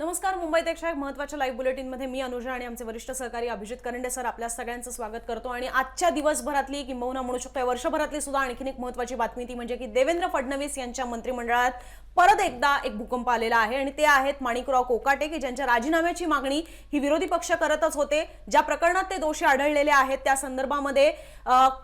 नमस्कार मुंबईत एक एक महत्त्वाच्या लाईव्ह बुलेटिनमध्ये मी अनुजा आणि आमचे वरिष्ठ सहकारी अभिजित करंडे सर आपल्या सगळ्यांचं स्वागत करतो. आणि आजच्या दिवसभरातली किंबहुना म्हणू शकतो वर्षभरातली सुद्धा आणखीन एक महत्वाची बातमी ती म्हणजे की देवेंद्र फडणवीस यांच्या मंत्रिमंडळात परत एकदा एक भूकंप आलेला आहे आणि ते आहेत माणिकराव कोकाटे की ज्यांच्या राजीनाम्याची मागणी ही विरोधी पक्ष करतच होते. ज्या प्रकरणात ते दोषी आढळलेले आहेत त्या संदर्भामध्ये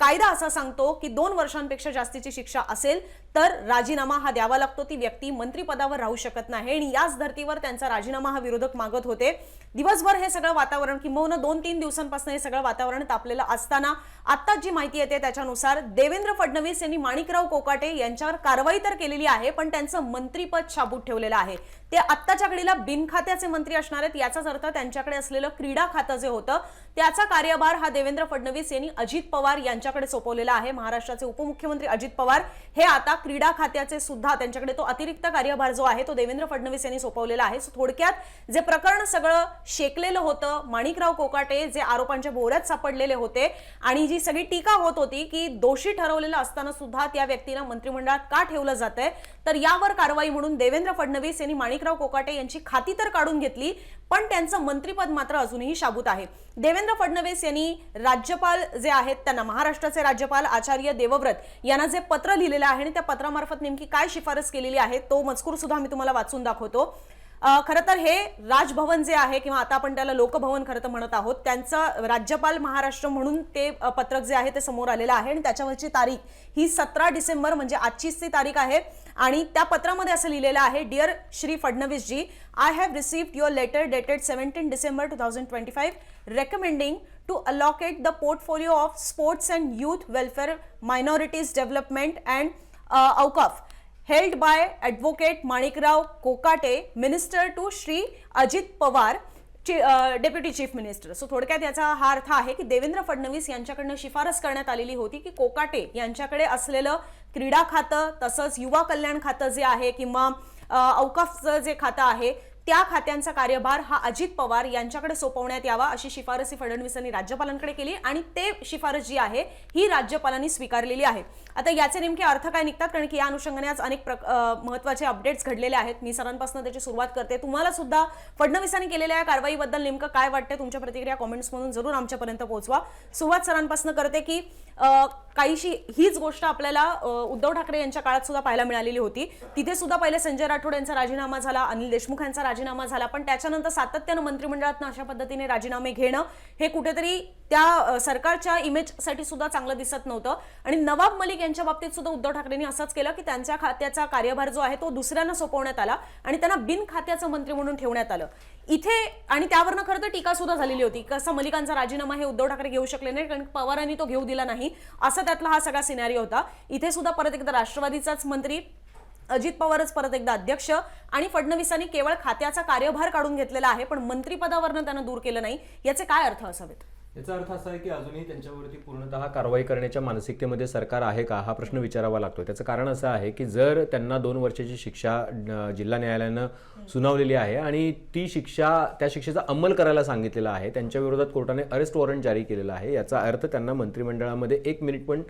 कायदा असा सांगतो की दोन वर्षांपेक्षा जास्तीची शिक्षा असेल तर राजीनामा हा द्यावा लागतो. ती व्यक्ती मंत्रिपदावर राहू शकत नाही आणि याच धर्तीवर त्यांचा राजीनामा हा विरोधक मागत होते. दिवसभर हे सगळं वातावरण किंबहुना दोन तीन दिवसांपासून हे सगळं वातावरण तापलेलं असताना आत्ताच जी माहिती येते त्याच्यानुसार देवेंद्र फडणवीस यांनी माणिकराव कोकाटे यांच्यावर कारवाई तर केलेली आहे पण त्यांचं मंत्रीपद शाबूत ठेवलेलं आहे. ते आत्ताच्या घडीला बिनखात्याचे मंत्री असणार आहेत याचाच अर्थ त्यांच्याकडे असलेलं क्रीडा खातं जे होतं त्याचा कार्यभार हा देवेंद्र फडणवीस यांनी अजित पवार यांच्याकडे सोपवलेला आहे. महाराष्ट्राचे उपमुख्यमंत्री अजित पवार हे आता क्रीडा खात्याचे सुद्धा त्यांच्याकडे तो अतिरिक्त कार्यभार जो आहे तो देवेंद्र फडणवीस यांनी सोपवलेला आहे. सो थोडक्यात जे प्रकरण सगळं शेकलेलं होतं माणिकराव कोकाटे जे आरोपांच्या बोऱ्यात सापडलेले होते आणि जी सगळी टीका होत होती की दोषी ठरवलेलं असताना सुद्धा त्या व्यक्तीला मंत्रिमंडळात का ठेवलं जात तर यावर कारवाई म्हणून देवेंद्र फडणवीस यांनी माणिकराव कोकाटे यांची खाती तर काढून घेतली पण त्यांचं मंत्रीपद मात्र अजूनही शाबूत आहे. देवेंद्र फडणवीस यांनी राज्यपाल जे आहेत त्यांना महाराष्ट्राचे राज्यपाल आचार्य देवव्रत यांना जे पत्र लिहिलेलं आहे आणि त्या पत्रामार्फत नेमकी काय शिफारस केलेली आहे तो मजकूर सुद्धा मी तुम्हाला वाचून दाखवतो. खरं तर हे राजभवन जे आहे किंवा आता आपण त्याला लोकभवन खरं तर म्हणत आहोत त्यांचं राज्यपाल महाराष्ट्र म्हणून ते पत्रक जे आहे ते समोर आलेलं आहे आणि त्याच्यावरची तारीख ही सतरा डिसेंबर म्हणजे आजचीच ती तारीख आहे. आणि त्या पत्रामध्ये असं लिहिलेलं आहे dear Shri Fadnavis ji I have received your letter dated seventeen December two thousand twenty five recommending to allocate the portfolio of sports and youth welfare minorities development and uh, held by advocate Manikrao Kokate minister to Shri Ajit Pawar deputy chief minister so थोडक्यात याचा हा अर्थ आहे की देवेंद्र फडणवीस यांच्याकडनं शिफारस करण्यात आलेली होती की कोकाटे यांच्याकडे असलेलं क्रीडा खातं तसंच युवा कल्याण खातं जे आहे किंवा uh, अवकाफचं जे खातं आहे त्या खात्यांचा कार्यभार हा अजित पवार यांच्याकडे सोपवण्यात यावा अशी शिफारस ही राज्यपालांकडे केली आणि ते शिफारस जी आहे ही राज्यपालांनी स्वीकारलेली आहे. आता याचे नेमके अर्थ काय निघतात? कारण की या अनुषंगाने आज अनेक महत्त्वाचे महत्त्वाचे अपडेट्स घडलेले आहेत. मी सरांपासून त्याची सुरुवात करते. तुम्हाला सुद्धा फडणवीसांनी केलेल्या या कारवाईबद्दल नेमकं काय वाटतं तुमच्या प्रतिक्रिया कॉमेंट्समधून जरूर आमच्यापर्यंत पोहोचवा. सुरुवात सरांपासून करते की काहीशी हीच गोष्ट आपल्याला उद्धव ठाकरे यांच्या काळात सुद्धा पाहायला मिळालेली होती. तिथे सुद्धा पहिले संजय राठोड यांचा राजीनामा झाला अनिल देशमुख यांचा राजीनामा झाला पण त्याच्यानंतर सातत्यानं मंत्रिमंडळात अशा पद्धतीने राजीनामे घेणं हे कुठेतरी त्या सरकारच्या इमेजसाठी सुद्धा चांगलं दिसत नव्हतं. आणि नवाब मलिक यांच्या बाबतीत सुद्धा उद्धव ठाकरेंनी असंच केलं की त्यांच्या खात्याचा कार्यभार जो आहे तो दुसऱ्यांना सोपवण्यात आला आणि त्यांना बिन खात्याचं मंत्री म्हणून ठेवण्यात आलं. इथे आणि त्यावरनं खरं तर टीका सुद्धा झालेली होती. कसं मलिकांचा राजीनामा हे उद्धव ठाकरे घेऊ शकले नाही कारण पवारांनी तो घेऊ दिला नाही. असं त्यातला हा सगळा सिनारी होता. इथे सुद्धा परत एकदा राष्ट्रवादीचाच मंत्री अजित पवारच परत एकदा अध्यक्ष आणि फडणवीसांनी केवळ खात्याचा कार्यभार काढून घेतलेला आहे पण मंत्रिपदावरनं त्यांना दूर केलं नाही. याचे काय अर्थ असावेत? याचा अर्थ असा आहे की अजूनही त्यांच्यावरती पूर्णतः कारवाई करण्याच्या मानसिकतेमध्ये सरकार आहे का? हा प्रश्न विचारावा लागतो त्याचं कारण असं आहे की जर त्यांना दोन वर्षाची शिक्षा जिल्हा न्यायालयानं सुनावलेली आहे आणि ती शिक्षा त्या शिक्षेचा अंमल करायला सांगितलेला आहे त्यांच्या विरोधात कोर्टाने अरेस्ट वॉरंट जारी केलेला आहे याचा अर्थ त्यांना मंत्रिमंडळामध्ये एक मिनिट पण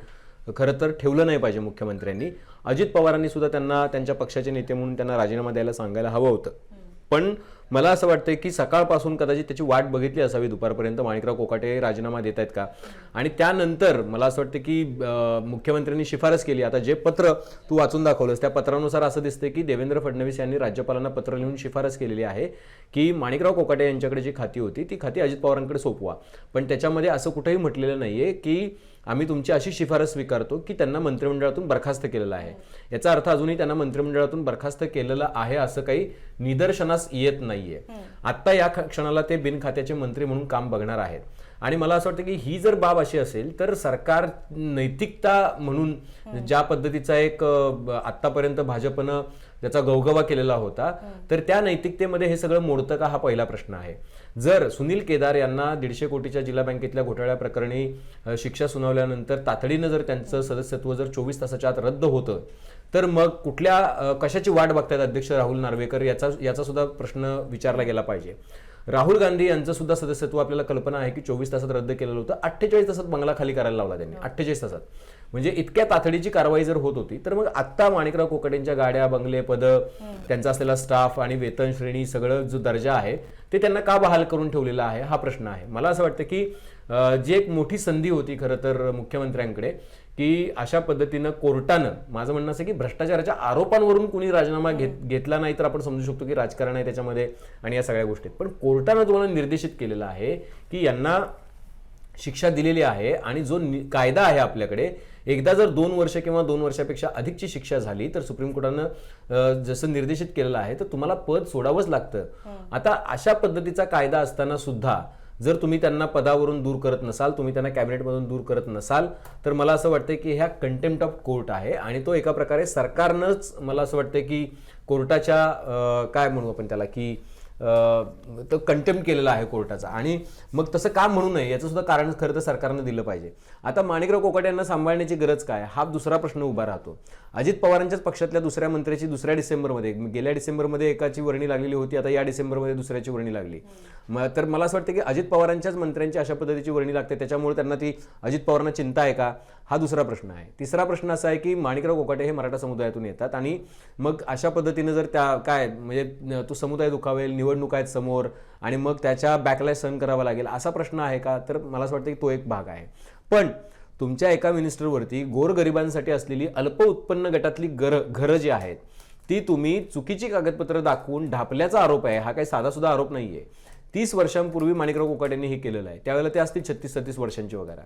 खरं तर ठेवलं नाही पाहिजे मुख्यमंत्र्यांनी. अजित पवारांनी सुद्धा त्यांना त्यांच्या पक्षाचे नेते म्हणून त्यांना राजीनामा द्यायला सांगायला हवं होतं. पण मला असं वाटतं की सकाळपासून कदाचित त्याची वाट बघितली असावी दुपारपर्यंत. माणिकराव कोकाटे राजीनामा देत आहेत का? आणि त्यानंतर मला असं वाटतं की मुख्यमंत्र्यांनी शिफारस केली. आता जे पत्र तू वाचून दाखवलंस त्या पत्रानुसार असं दिसतंय की देवेंद्र फडणवीस यांनी राज्यपालांना पत्र लिहून शिफारस केलेली आहे की माणिकराव कोकाटे यांच्याकडे जी खाती होती ती खाती अजित पवारांकडे सोपवा. पण त्याच्यामध्ये असं कुठेही म्हटलेलं नाही आहे की आम्ही तुमची अशी शिफारस स्वीकारतो की त्यांना मंत्रिमंडळातून बरखास्त केलेलं आहे. याचा अर्थ अजूनही त्यांना मंत्रिमंडळातून बरखास्त केलेलं आहे असं काही निदर्शनास येत नाही नाहीये. आता या क्षणाला ते बिनखात्याचे मंत्री म्हणून काम बघणार आहेत. आणि मला असं वाटतं की ही जर बाब अशी असेल तर सरकार नैतिकता म्हणून ज्या पद्धतीचा एक आतापर्यंत भाजपनं त्याचा गवगवा केलेला होता तर त्या नैतिकतेमध्ये हे सगळं मोडतं का हा पहिला प्रश्न आहे. जर सुनील केदार यांना दीडशे कोटीच्या जिल्हा बँकेतल्या घोटाळ्या प्रकरणी अ, शिक्षा सुनावल्यानंतर तातडीनं जर त्यांचं सदस्यत्व जर चोवीस तासाच्या आत रद्द होतं तर मग कुठल्या कशाची वाट बघतायत अध्यक्ष राहुल नार्वेकर याचा याचा सुद्धा प्रश्न विचारला गेला पाहिजे. राहुल गांधी यांचं सुद्धा सदस्यत्व आपल्याला कल्पना आहे की चोवीस तासात रद्द केलेलं होतं अठ्ठेचाळीस तासात बंगला खाली करायला लावला त्यांनी अठ्ठेचाळीस तासात. म्हणजे इतक्या तातडीची कारवाई जर होत होती तर मग आत्ता माणिकराव कोकटेंच्या गाड्या बंगले पद त्यांचा असलेला स्टाफ आणि वेतन श्रेणी सगळं जो दर्जा आहे ते त्यांना का बहाल करून ठेवलेला आहे हा प्रश्न आहे. मला असं वाटतं की जी एक मोठी संधी होती खरं तर मुख्यमंत्र्यांकडे की अशा पद्धतीनं कोर्टानं माझं म्हणणं असं की भ्रष्टाचाराच्या आरोपांवरून कुणी राजीनामा घेत घेतला नाही तर आपण समजू शकतो की राजकारण आहे त्याच्यामध्ये आणि या सगळ्या गोष्टीत पण कोर्टानं तुम्हाला निर्देशित केलेलं आहे की यांना शिक्षा दिलेली आहे आणि जो कायदा आहे आपल्याकडे एकदा जर दोन वर्ष किंवा दोन वर्षापेक्षा अधिकची शिक्षा झाली तर सुप्रीम कोर्टानं जसं निर्देशित केलेलं आहे तर तुम्हाला पद सोडावंच लागतं. आता अशा पद्धतीचा कायदा असताना सुद्धा जर तुम्ही त्यांना पदावरून दूर करत नसाल तुम्ही त्यांना कॅबिनेटमधून दूर करत नसाल तर मला असं वाटतं की ह्या कंटेम्प्ट ऑफ कोर्ट आहे आणि तो एका प्रकारे सरकारनंच मला असं वाटतं की कोर्टाच्या काय म्हणू आपण त्याला की तो कंटेम्प केलेला आहे कोर्टाचा. आणि मग तसं का म्हणू नये याचं सुद्धा कारण खरं तर सरकारनं दिलं पाहिजे. आता माणिकराव कोकाटे यांना सांभाळण्याची गरज काय? हा दुसरा प्रश्न उभा राहतो. अजित पवारांच्याच पक्षातल्या दुसऱ्या मंत्र्याची दुसऱ्या डिसेंबरमध्ये गेल्या डिसेंबरमध्ये एकाची वर्णी लागलेली होती आता या डिसेंबरमध्ये दुसऱ्याची वर्णी लागली. तर मला असं वाटतं की अजित पवारांच्याच मंत्र्यांची अशा पद्धतीची वर्णी लागते त्याच्यामुळे त्यांना ती अजित पवारांना चिंता आहे का? हा दुसरा प्रश्न आहे. तिसरा प्रश्न असा आहे की माणिकराव कोकाटे हे मराठा समुदायातून येतात आणि मग अशा पद्धतीनं जर त्या काय म्हणजे तो समुदाय दुखावेल निवडणूक आहेत समोर आणि मग त्याच्या बॅकलाय सहन करावा लागेल असा प्रश्न आहे का? तर मला असं वाटतं की तो एक भाग आहे. पण तुमच्या एका मिनिस्टरवरती गोरगरिबांसाठी असलेली अल्प उत्पन्न गटातली गर घरं जी आहेत ती तुम्ही चुकीची कागदपत्र दाखवून ढापल्याचा आरोप आहे हा काही साधासुद्धा आरोप नाही आहे तीस वर्षांपूर्वी माणिकराव कोकाटेंनी हे केलेलं आहे. त्यावेळेला ते असतील छत्तीस सत्तीस वर्षांची वगैरे.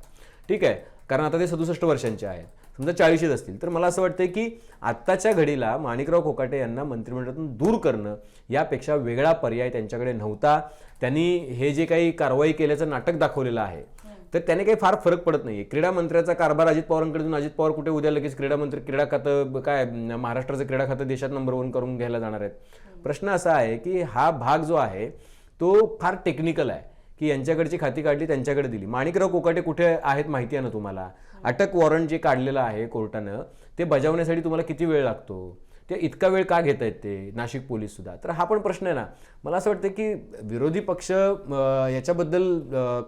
ठीक आहे? कारण आता ते सदुसष्ट वर्षांचे आहेत. समजा चाळीशीच असतील. तर मला असं वाटतं की आत्ताच्या घडीला माणिकराव कोकाटे यांना मंत्रिमंडळातून दूर करणं यापेक्षा वेगळा पर्याय त्यांच्याकडे नव्हता. त्यांनी हे जे काही कारवाई केल्याचं नाटक दाखवलेलं आहे तर त्याने काही फार फरक पडत नाही क्रीडा मंत्र्याचा कारभार अजित पवारांकडे देऊन अजित पवार कुठे उद्या लगेच क्रीडा मंत्री क्रीडा खातं काय महाराष्ट्राचं क्रीडा खातं देशात नंबर वन करून घ्यायला जाणार आहेत. प्रश्न असा आहे की हा भाग जो आहे तो फार टेक्निकल आहे. की यांच्याकडची खाती काढली त्यांच्याकडे दिली. माणिकराव कोकाटे कुठे आहेत माहिती आहे ना तुम्हाला? अटक वॉरंट जे काढलेलं आहे कोर्टानं ते बजावण्यासाठी तुम्हाला किती वेळ लागतो? ते इतका वेळ का घेत आहेत ते नाशिक पोलीससुद्धा तर हा पण प्रश्न आहे ना. मला असं वाटतं की विरोधी पक्ष याच्याबद्दल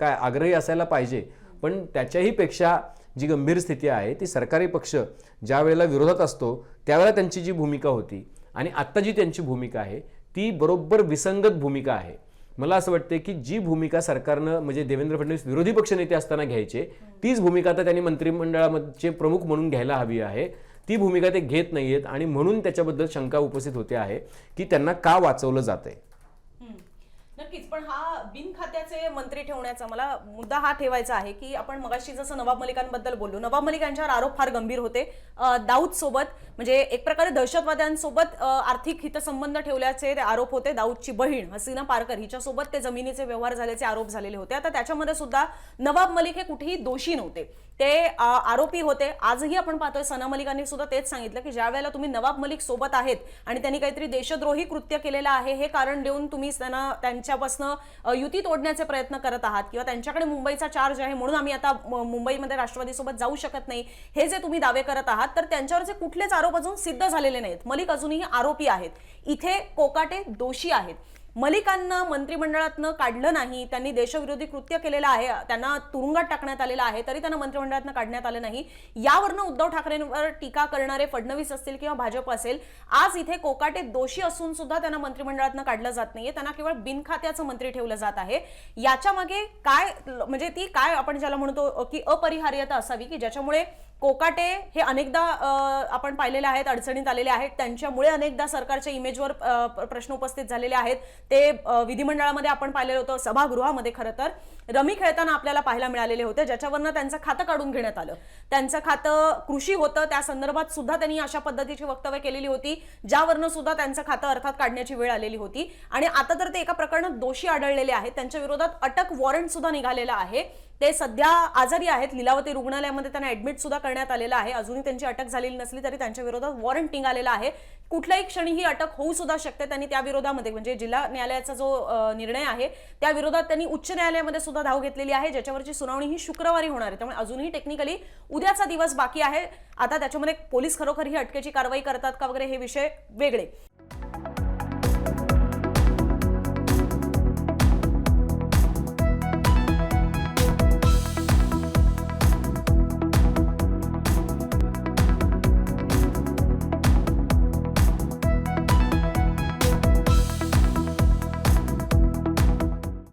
काय आग्रही असायला पाहिजे. पण त्याच्याही पेक्षा जी गंभीर स्थिती आहे ती सरकारी पक्ष ज्या वेळेला विरोधात असतो त्यावेळेला त्यांची जी भूमिका होती आणि आत्ता जी त्यांची भूमिका आहे ती बरोबर विसंगत भूमिका आहे. मला असं वाटतं की जी भूमिका सरकारनं म्हणजे देवेंद्र फडणवीस विरोधी पक्षनेते असताना घ्यायचे तीच भूमिका आता त्यांनी मंत्रिमंडळामध्ये प्रमुख म्हणून घ्यायला हवी आहे. ती भूमिका ते घेत नाहीयेत आणि म्हणून त्याच्याबद्दल शंका उपस्थित होते आहे की त्यांना का वाचवलं जात हम्म. नक्कीच. पण हा बिन खात्याचे मंत्री ठेवण्याचा मला मुद्दा हा ठेवायचा आहे की आपण मगाशी जसं नवाब मलिकांबद्दल बोललो नवाब मलिक यांच्यावर आरोप फार गंभीर होते. दाऊद सोबत म्हणजे एक प्रकारे दहशतवाद्यांसोबत आर्थिक हितसंबंध ठेवल्याचे ते आरोप होते दाऊदची बहीण हसीना पारकर हिच्यासोबत ते जमिनीचे व्यवहार झाल्याचे आरोप झालेले होते. आता त्याच्यामध्ये सुद्धा नवाब मलिक हे कुठेही दोषी नव्हते. ते आरोपी होते. आजही आपण पाहतोय सना मलिकांनी सुद्धा तेच सांगितलं की ज्या वेळेला तुम्ही नवाब मलिक सोबत आहेत आणि त्यांनी काहीतरी देशद्रोही कृत्य केलेलं आहे हे कारण देऊन तुम्ही त्यांना त्यांच्यापासून युती तोडण्याचे प्रयत्न करत आहात किंवा त्यांच्याकडे मुंबईचा चार्ज आहे म्हणून आम्ही आता मुंबईमध्ये राष्ट्रवादीसोबत जाऊ शकत नाही हे जे तुम्ही दावे करत आहात तर त्यांच्यावरचे कुठलेच आरोप अजून सिद्ध झालेले नाहीत. मलिक अजूनही आरोपी आहेत. इथे कोकाटे दोषी आहेत. मलिकांना मंत्रिमंडळातनं काढलं नाही त्यांनी देशविरोधी कृत्य केलेलं आहे त्यांना तुरुंगात टाकण्यात आलेलं आहे तरी त्यांना मंत्रिमंडळातनं काढण्यात आलं नाही. यावरनं उद्धव ठाकरेंवर टीका करणारे फडणवीस असतील किंवा भाजप असेल आज इथे कोकाटे दोषी असून सुद्धा त्यांना मंत्रिमंडळातनं काढलं जात नाहीये. त्यांना केवळ बिनखात्याचं मंत्री ठेवलं जात आहे. याच्या मागे काय म्हणजे ती काय आपण ज्याला म्हणतो की अपरिहार्यता असावी की ज्याच्यामुळे कोकाटे हे अनेकदा आपण पाहिलेले आहेत अडचणीत आलेले आहेत त्यांच्यामुळे अनेकदा सरकारच्या इमेजवर प्रश्न उपस्थित झालेले आहेत. ते विधिमंडळामध्ये आपण पाहिलेलं होतं सभागृहामध्ये खरं तर. रमी खेळताना आपल्याला पाहायला मिळालेले होते ज्याच्यावरनं त्यांचं खातं काढून घेण्यात आलं. त्यांचं खातं कृषी होतं त्या संदर्भात सुद्धा त्यांनी अशा पद्धतीची वक्तव्य केलेली होती ज्यावरनं सुद्धा त्यांचं खातं अर्थात काढण्याची वेळ आलेली होती. आणि आता तर ते एका प्रकरणात दोषी आढळलेले आहेत त्यांच्या विरोधात अटक वॉरंट सुद्धा निघालेला आहे. ते सध्या आजारी आहेत. लिलावती रुग्णालयामध्ये त्यांना ऍडमिट सुद्धा करण्यात आलेलं आहे. अजूनही त्यांची अटक झालेली नसली तरी त्यांच्या विरोधात वॉरंट निघालेला आहे. कुठल्याही क्षणी ही अटक होऊ सुद्धा शकते. त्यांनी त्या विरोधामध्ये म्हणजे जिल्हा न्यायालयाचा जो निर्णय आहे त्या विरोधात त्यांनी उच्च न्यायालयामध्ये सुद्धा धाव घेतलेली आहे. ज्याच्यावरची सुनावणी ही शुक्रवारी होणार आहे. त्यामुळे अजूनही टेक्निकली उद्याचा दिवस बाकी आहे. आता त्याच्यामध्ये पोलीस खरोखर ही अटकेची कारवाई करतात का वगैरे हे विषय वेगळे.